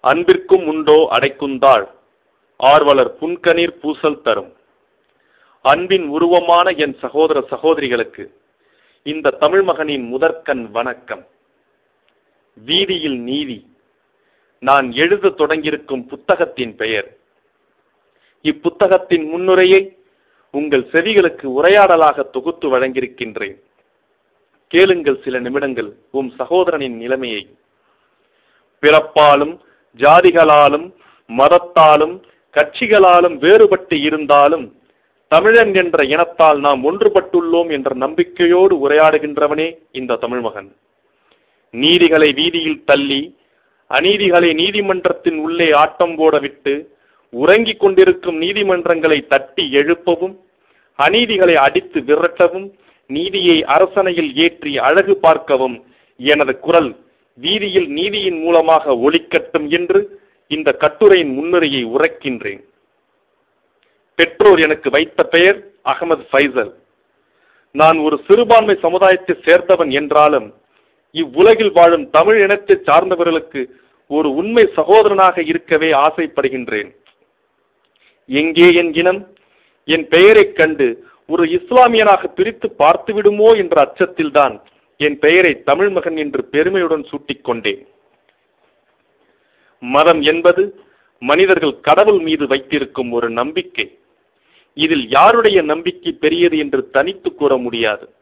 அன்பிற்கும் உண்டோ அடைக்குந்தாள் ஆர்வலர் புன்கணீர் பூசல் தரும். அன்பின் உருவமான என் சகோதர சகோதரிகளுக்கு இந்த தமிழ் மகனின் முதற்கண் வணக்கம். வீதியில் நீதி நான் எழுத தொடங்கியிருக்கும் புத்தகத்தின் பெயர். இப்புத்தகத்தின் முன்னுரையை உங்கள் செவிகளுக்கு உரையாடலாக தொகுத்து வழங்கியிருக்கின்றேன். கேளுங்கள் சில நிமிடங்கள் உம் சகோதரனின் நிலைமையை. பிறப்பாலும் ஜாதிகளாலும் மதத்தாலும் கட்சிகளாலும் வேறுபட்டு இருந்தாலும் தமிழன் என்ற இனத்தால் நாம் ஒன்றுபட்டுள்ளோம் என்ற நம்பிக்கையோடு உரையாடுகின்றவனே இந்த தமிழ் மகன். நீதிகளை வீதியில் தள்ளி அநீதிகளை நீதிமன்றத்தின் உள்ளே ஆட்டம் போட விட்டு உறங்கிக் கொண்டிருக்கும் நீதிமன்றங்களை தட்டி எழுப்பவும் அநீதிகளை அடித்து விரட்டவும் நீதியை அரசனையில் ஏற்றி அழகு பார்க்கவும் எனது குரல் வீதியில் நீதியின் மூலமாக ஒளிக்கட்டும் என்று இந்த கட்டுரையின் முன்னுரையை உரைக்கின்றேன். பெற்றோர் எனக்கு வைத்த பெயர் அகமது ஃபைசல். நான் ஒரு சிறுபான்மை சமுதாயத்தை சேர்ந்தவன் என்றாலும் இவ்வுலகில் வாழும் தமிழ் இனத்தை சார்ந்தவர்களுக்கு ஒரு உண்மை சகோதரனாக இருக்கவே ஆசைப்படுகின்றேன். எங்கே என் இனம்? என் பெயரைக் கண்டு ஒரு இஸ்லாமியனாக பிரித்து பார்த்து விடுமோ என்ற அச்சத்தில்தான் என் பெயரை தமிழ் மகன் என்று பெருமையுடன் சூட்டிக் கொண்டேன் மதம் என்பது மனிதர்கள் கடவுள் மீது வைத்திருக்கும் ஒரு நம்பிக்கை. இதில் யாருடைய நம்பிக்கை பெரியது என்று தனித்து கூற முடியாது.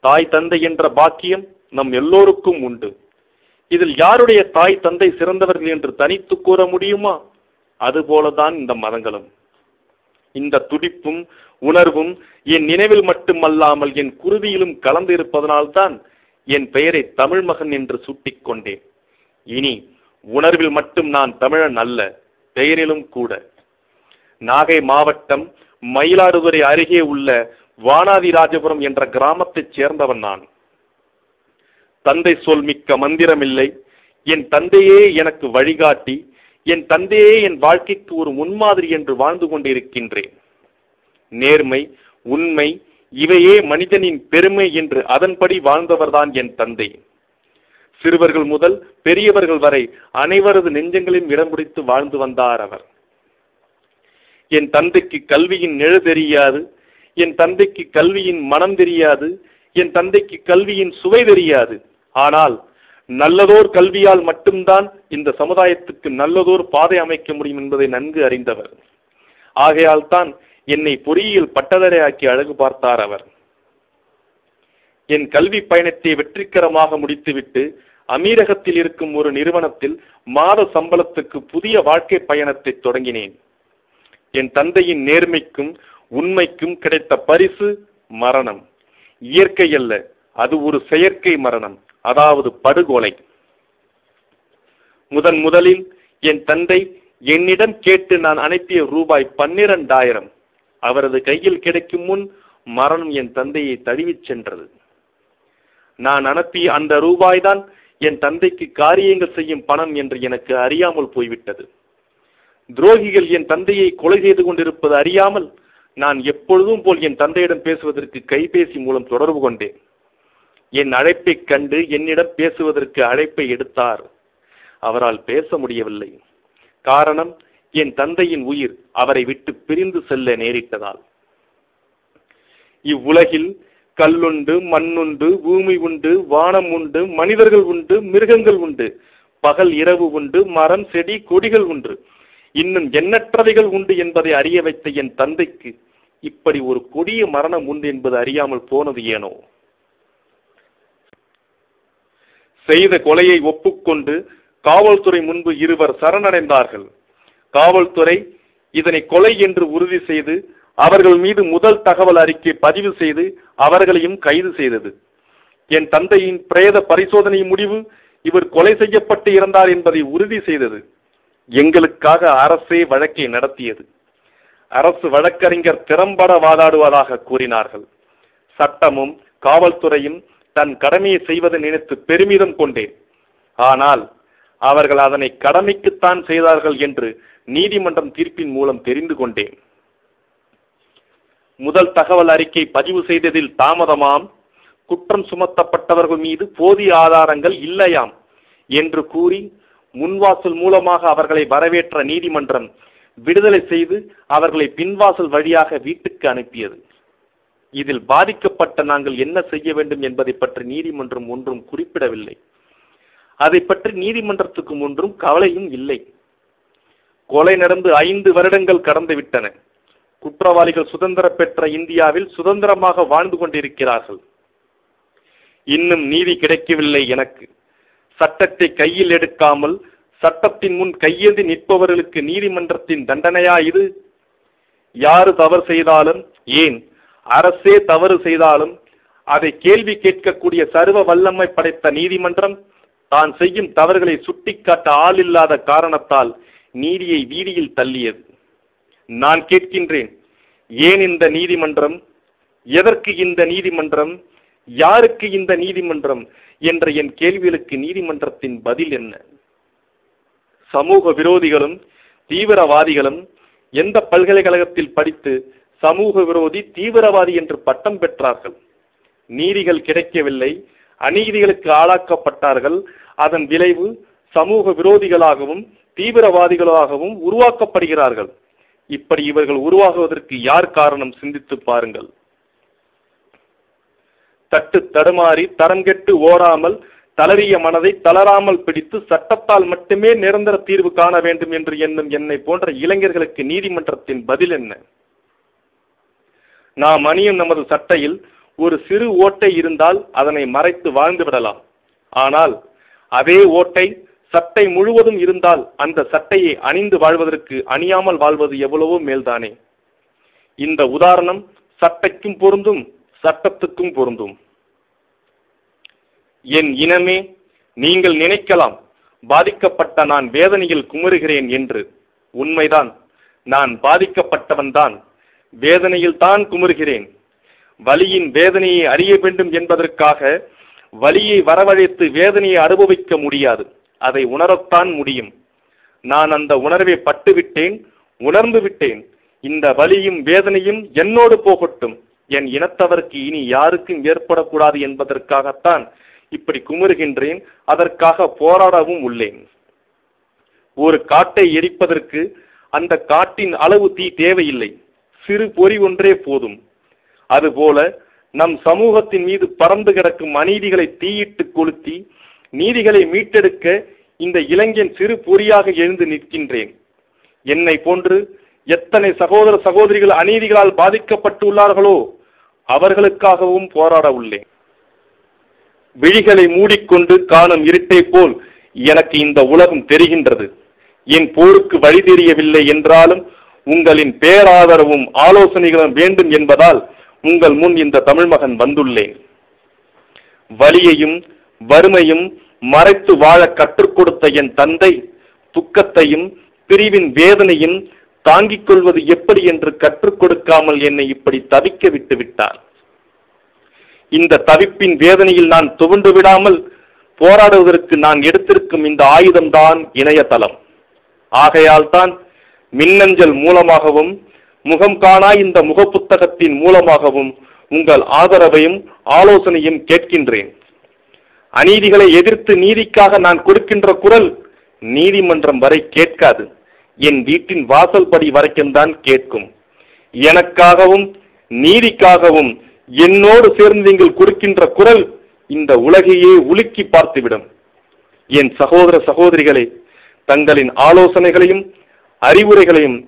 தாய் தந்தை என்ற பாக்கியம் நம் எல்லோருக்கும் உண்டு. இதில் யாருடைய தாய் தந்தை சிறந்தவர்கள் என்று தனித்து கூற முடியுமா? அதுபோலதான் இந்த மதங்களும். இந்த துடிப்பும் உணர்வும் என் நினைவில் மட்டுமல்லாமல் என் குருதியிலும் கலந்து இருப்பதனால்தான் என் பெயரை தமிழ் மகன் என்று சூட்டிக் கொண்டேன் இனி உணர்வில் மட்டும் நான் தமிழன் அல்ல பெயரிலும் கூட. நாகை மாவட்டம் மயிலாடுதுறை அருகே உள்ள வானாதிராஜபுரம் என்ற கிராமத்தைச் சேர்ந்தவன் நான். தந்தை சொல் மிக்க மந்திரமில்லை. என் தந்தையே எனக்கு வழிகாட்டி. என் தந்தையே என் வாழ்க்கைக்கு ஒரு முன்மாதிரி என்று வாழ்ந்து கொண்டிருக்கின்றேன். நேர்மை உண்மை இவையே மனிதனின் பெருமை என்று அதன்படி வாழ்ந்தவர்தான் என் தந்தை. சிறுவர்கள் முதல் பெரியவர்கள் வரை அனைவரது நெஞ்சங்களையும் இடம் பிடித்து வாழ்ந்து வந்தார் அவர். என் தந்தைக்கு கல்வியின் நிழ தெரியாது என் தந்தைக்கு கல்வியின் மனம் தெரியாது என் தந்தைக்கு கல்வியின் சுவை தெரியாது. ஆனால் நல்லதோர் கல்வியால் மட்டும்தான் இந்த சமுதாயத்துக்கு நல்லதோர் பாதை அமைக்க முடியும் என்பதை நன்கு அறிந்தவர். ஆகையால் தான் என்னை பொறியியல் பட்டதரையாக்கி அழகு பார்த்தார் அவர். என் கல்வி பயணத்தை வெற்றிகரமாக முடித்துவிட்டு அமீரகத்தில் இருக்கும் ஒரு நிறுவனத்தில் மாத சம்பளத்துக்கு புதிய வாழ்க்கை பயணத்தை தொடங்கினேன். என் தந்தையின் நேர்மைக்கும் உண்மைக்கும் கிடைத்த பரிசு மரணம். இயற்கை அல்ல அது ஒரு செயற்கை மரணம் அதாவது படுகொலை. முதன் முதலில் என் தந்தை என்னிடம் கேட்டு நான் அனுப்பிய ரூபாய் பன்னிரண்டாயிரம் அவரது கையில் கிடைக்கும் முன் மரணம் என் தந்தையை தழுவிச் சென்றது. நான் அனுப்பிய அந்த ரூபாய்தான் என் தந்தைக்கு காரியங்கள் செய்யும் பணம் என்று எனக்கு அறியாமல் போய்விட்டது. துரோகிகள் என் தந்தையை கொலை செய்து கொண்டிருப்பது அறியாமல் நான் எப்பொழுதும் போல் என் தந்தையிடம் பேசுவதற்கு கைபேசி மூலம் தொடர்பு கொண்டேன். என் அழைப்பை கண்டு என்னிடம் பேசுவதற்கு அழைப்பை எடுத்தார். அவரால் பேச முடியவில்லை. காரணம் என் தந்தையின் உயிர் அவரை விட்டு பிரிந்து செல்ல நேரிட்டதால். இவ்வுலகில் கல்லுண்டு மண்ணுண்டு பூமி உண்டு வானம் உண்டு மனிதர்கள் உண்டு மிருகங்கள் உண்டு பகல் இரவு உண்டு மரம் செடி கொடிகள் உண்டு. இன்னும் எண்ணற்றவைகள் உண்டு என்பதை அறிய வைத்த என் தந்தைக்கு இப்படி ஒரு கொடிய மரணம் உண்டு என்பது அறியாமல் போனது ஏனோ? செய்த கொலையை ஒப்புக்கொண்டு காவல்துறை முன்பு இருவர் சரணடைந்தார்கள். காவல்துறை இதனை கொலை என்று உறுதி செய்து அவர்கள் மீது முதல் தகவல் அறிக்கை பதிவு செய்து அவர்களையும் கைது செய்தது. என் தந்தையின் பிரேத பரிசோதனை முடிவு இவர் கொலை செய்யப்பட்டு இறந்தார் என்பதை உறுதி செய்தது. எங்களுக்காக அரசே வழக்கை நடத்தியது. அரசு வழக்கறிஞர் திறம்பட வாதாடுவதாக கூறினார்கள். சட்டமும் காவல்துறையும் தன் கடமையை செய்வதை நினைத்து பெருமிதம் கொண்டேன். ஆனால் அவர்கள் அதனை கடமைக்குத்தான் செய்தார்கள் என்று நீதிமன்றம் தீர்ப்பின் மூலம் தெரிந்து கொண்டேன். முதல் தகவல் அறிக்கை பதிவு செய்ததில் தாமதமாம். குற்றம் சுமத்தப்பட்டவர்கள் மீது போதிய ஆதாரங்கள் இல்லையாம் என்று கூறி முன்வாசல் மூலமாக அவர்களை வரவேற்ற நீதிமன்றம் விடுதலை செய்து அவர்களை பின்வாசல் வழியாக வீட்டுக்கு அனுப்பியது. இதில் பாதிக்கப்பட்ட நாங்கள் என்ன செய்ய வேண்டும் என்பதை பற்றி நீதிமன்றம் ஒன்றும் குறிப்பிடவில்லை. அதை பற்றி நீதிமன்றத்துக்கு ஒன்றும் கவலையும் இல்லை. கொலை நடந்து ஐந்து வருடங்கள் கடந்து விட்டன. குற்றவாளிகள் சுதந்திரம் பெற்ற இந்தியாவில் சுதந்திரமாக வாழ்ந்து கொண்டிருக்கிறார்கள். இன்னும் நீதி கிடைக்கவில்லை எனக்கு. சட்டத்தை கையில் எடுக்காமல் சட்டத்தின் முன் கையேந்தி நிற்பவர்களுக்கு நீதிமன்றத்தின் தண்டனையா இது? யாரு தவறு செய்தாலும் ஏன்? அரசே தவறு செய்தாலும் அதை கேள்வி கேட்கக்கூடிய சர்வ வல்லமை படைத்த நீதிமன்றம் தான் செய்யும் தவறுகளை சுட்டிக்காட்ட ஆள் இல்லாத காரணத்தால் நீதியை வீதியில் தள்ளியது. நான் கேட்கின்றேன் ஏன் இந்த நீதிமன்றம் எதற்கு இந்த நீதிமன்றம் யாருக்கு இந்த நீதிமன்றம் என்ற என் கேள்விகளுக்கு நீதிமன்றத்தின் பதில் என்ன? சமூக விரோதிகளும் தீவிரவாதிகளும் எந்த பல்கலைக்கழகத்தில் படித்து சமூக விரோதி தீவிரவாதி என்று பட்டம் பெற்றார்கள்? நீதிகள் கிடைக்கவில்லை அநீதிகளுக்கு ஆளாக்கப்பட்டார்கள். அதன் விளைவு சமூக விரோதிகளாகவும் தீவிரவாதிகளாகவும் உருவாக்கப்படுகிறார்கள். இப்படி இவர்கள் உருவாகுவதற்கு யார் காரணம் சிந்தித்து பாருங்கள். தட்டு தடுமாறி தரம் கெட்டு ஓடாமல் தளறிய மனதை தளராமல் பிடித்து சட்டத்தால் மட்டுமே நிரந்தர தீர்வு காண வேண்டும் என்று எண்ணும் என்னை போன்ற இளைஞர்களுக்கு நீதிமன்றத்தின் பதில் என்ன? நாம் அணியும் நமது சட்டையில் ஒரு சிறு ஓட்டை இருந்தால் அதனை மறைத்து வாழ்ந்து விடலாம். ஆனால் அதே ஓட்டை சட்டை முழுவதும் இருந்தால் அந்த சட்டையை அணிந்து வாழ்வதற்கு அணியாமல் வாழ்வது எவ்வளவோ மேல்தானே. இந்த உதாரணம் சட்டைக்கும் பொருந்தும் சட்டத்துக்கும் பொருந்தும். என் இனமே நீங்கள் நினைக்கலாம் பாதிக்கப்பட்ட நான் வேதனையில் குமுறுகிறேன் என்று. உண்மைதான் நான் பாதிக்கப்பட்டவன்தான் வேதனையில் தான் குமுறுகிறேன். வலியின் வேதனையை அறிய வேண்டும் என்பதற்காக வலியை வரவழைத்து வேதனையை அனுபவிக்க முடியாது. அதை உணரத்தான் முடியும். நான் அந்த உணர்வை பட்டுவிட்டேன் உணர்ந்து விட்டேன். இந்த வலியும் வேதனையும் என்னோடு போகட்டும். என் இனத்தவருக்கு இனி யாருக்கும் ஏற்படக்கூடாது என்பதற்காகத்தான் இப்படி குமுறுகின்றேன். அதற்காக போராடவும் உள்ளேன். ஒரு காட்டை எரிப்பதற்கு அந்த காட்டின் அளவு தீ தேவையில்லை. சிறு பொறி ஒன்றே போதும். அதுபோல நம் சமூகத்தின் மீது பறந்து கிடக்கும் அநீதிகளை தீயிட்டு கொளுத்தி நீதிகளை மீட்டெடுக்க இந்த இளைஞன் சிறு பொறியாக எழுந்து நிற்கின்றேன். என்னை போன்று எத்தனை சகோதர சகோதரிகள் அநீதிகளால் பாதிக்கப்பட்டுள்ளார்களோ அவர்களுக்காகவும் போராட உள்ளேன். விழிகளை மூடிக்கொண்டு காணும் இருட்டை போல் எனக்கு இந்த உலகம் தெரிகின்றது. என் போருக்கு வழி தெரியவில்லை என்றாலும் உங்களின் பேராதரவும் ஆலோசனைகளும் வேண்டும் என்பதால் உங்கள் முன் இந்த தமிழ் மகன் வந்துள்ளேன் வலியையும் வறுமையும் மறைத்து வாழ கற்றுக் கொடுத்த என் தந்தை துக்கத்தையும் பிரிவின் வேதனையும் தாங்கிக் கொள்வது எப்படி என்று கற்றுக் கொடுக்காமல் என்னை இப்படி தவிக்க விட்டு விட்டார். இந்த தவிப்பின் வேதனையில் நான் துவண்டு விடாமல் போராடுவதற்கு நான் எடுத்திருக்கும் இந்த ஆயுதம்தான் இணையதளம். ஆகையால் தான் மின்னஞ்சல் மூலமாகவும் முகம் காணா இந்த முகப்புத்தகத்தின் மூலமாகவும் உங்கள் ஆதரவையும் ஆலோசனையும் கேட்கின்றேன். அநீதிகளை எதிர்த்து நீதிக்காக நான் கொடுக்கின்ற குரல் நீதிமன்றம் வரை கேட்காது. என் வீட்டின் வாசல் படி வரைக்கும் தான் கேட்கும். எனக்காகவும் நீதிக்காகவும் என்னோடு சேர்ந்து நீங்கள் கொடுக்கின்ற குரல் இந்த உலகையே உலுக்கி பார்த்துவிடும். என் சகோதர சகோதரிகளே தங்களின் ஆலோசனைகளையும் அறிவுரைகளையும்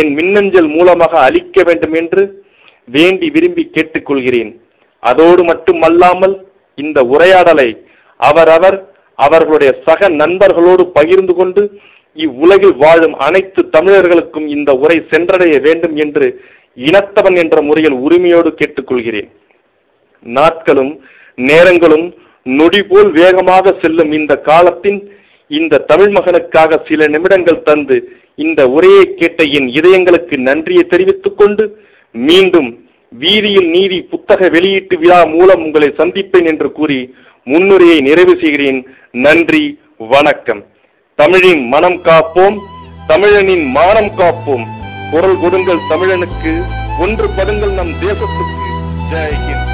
என் மின்னஞ்சல் மூலமாக அளிக்க வேண்டும் என்று வேண்டி விரும்பி கேட்டுக்கொள்கிறேன். அதோடு மட்டுமல்லாமல் இந்த உரையாடலை அவரவர் அவர்களுடைய சக நண்பர்களோடு பகிர்ந்து கொண்டு இவ்வுலகில் வாழும் அனைத்து தமிழர்களுக்கும் இந்த உரை சென்றடைய வேண்டும் என்று இனத்தவன் என்ற முறையில் உரிமையோடு கேட்டுக்கொள்கிறேன். நாட்களும் நேரங்களும் நொடி போல் வேகமாக செல்லும் இந்த காலத்தின் இந்த தமிழ் மகனுக்காக சில நிமிடங்கள் தந்து இந்த உரையை கேட்ட என் இதயங்களுக்கு நன்றியை தெரிவித்துக் கொண்டு மீண்டும் வீதியில் நீதி புத்தக வெளியீட்டு விழா மூலம் உங்களை சந்திப்பேன் என்று கூறி முன்னுரையை நிறைவு செய்கிறேன். நன்றி வணக்கம். தமிழின் மனம் காப்போம் தமிழனின் மானம் காப்போம். குரல் கொடுங்கள் தமிழனுக்கு ஒன்று படுங்கள் நம் தேசத்துக்கு. ஜெய் ஹிந்த்.